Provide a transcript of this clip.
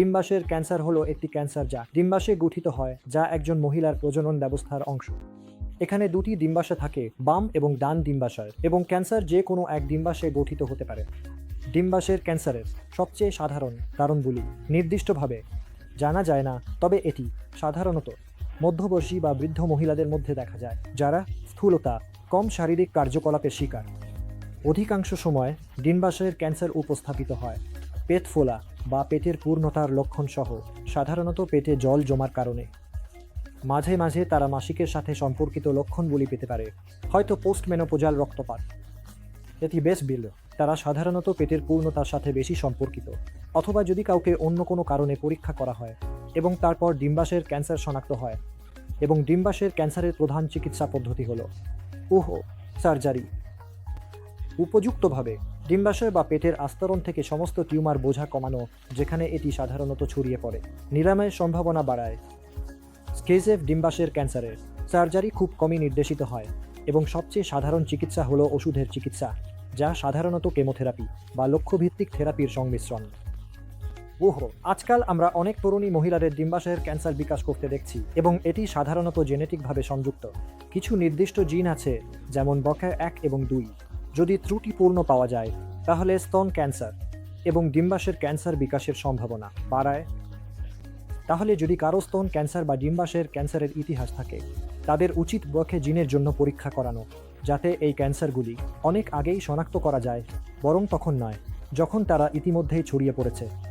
ডিম্বাশয়ের cancer হলো একটি cancer যা ডিম্বাশয়ে গঠিত হয়, যা একজন মহিলার প্রজনন ব্যবস্থার অংশ। এখানে দুটি ডিম্বাশয় থাকে, বাম এবং ডান ডিম্বাশয়, এবং ক্যান্সার যে কোনো এক ডিম্বাশয়ে গঠিত হতে পারে। ডিম্বাশয়ের ক্যান্সারের সবচেয়ে সাধারণ কারণগুলি নির্দিষ্টভাবে জানা যায় না, তবে এটি সাধারণত মধ্যবয়সী বা বৃদ্ধ মহিলাদের মধ্যে দেখা যায়, যারা স্থূলতা, কম শারীরিক কার্যকলাপের শিকার। অধিকাংশ সময় ডিম্বাশয়ের ক্যান্সার উপস্থাপিত হয়। পেট ফোলা বা পেটের পূর্ণতার লক্ষণ সহ সাধারণত পেটে জল জমার কারণে। মাঝে মাঝে তারা মাসিকের সাথে সম্পর্কিত লক্ষণগুলি পেতে পারে, হয়তো পোস্ট মেনোপোজাল রক্তপাত। এটি বেশ বিল, তারা সাধারণত পেটের পূর্ণতার সাথে বেশি সম্পর্কিত, অথবা যদি কাউকে অন্য কোনো কারণে পরীক্ষা করা হয় এবং তারপর ডিম্বাশয়ের ক্যান্সার শনাক্ত হয় এবং ডিম্বাশয়ের ক্যান্সারের প্রধান চিকিৎসা পদ্ধতি হল উহো সার্জারি। উপযুক্তভাবে ডিম্বাশয় বা পেটের আস্তরণ থেকে সমস্ত টিউমার বোঝা কমানো, যেখানে এটি সাধারণত ছড়িয়ে পড়ে। নিরাময়ের সম্ভাবনা বাড়ায়। স্কেজেভ ডিম্বাশয়ের ক্যান্সারের সার্জারি খুব কমই নির্দেশিত হয় এবং সবচেয়ে সাধারণ চিকিৎসা হলো ওষুধের চিকিৎসা, যা সাধারণত কেমোথেরাপি বা লক্ষ্যভিত্তিক থেরাপির সংমিশ্রণ। ওহো, আজকাল আমরা অনেক তরুণী মহিলাদের ডিম্বাশয়ের ক্যান্সার বিকাশ করতে দেখছি এবং এটি সাধারণত জেনেটিকভাবে সংযুক্ত। কিছু নির্দিষ্ট জিন আছে, যেমন বকের এক এবং দুই। যদি ত্রুটিপূর্ণ পাওয়া যায়, তাহলে স্তন ক্যান্সার এবং ডিম্বাসের ক্যান্সার বিকাশের সম্ভাবনা বাড়ায়। তাহলে যদি কারও স্তন ক্যান্সার বা ডিম্বাসের ক্যান্সারের ইতিহাস থাকে, তাদের উচিত বকে জিনের জন্য পরীক্ষা করানো, যাতে এই ক্যান্সারগুলি অনেক আগেই শনাক্ত করা যায়, বরং তখন নয়, যখন তারা ইতিমধ্যেই ছড়িয়ে পড়েছে।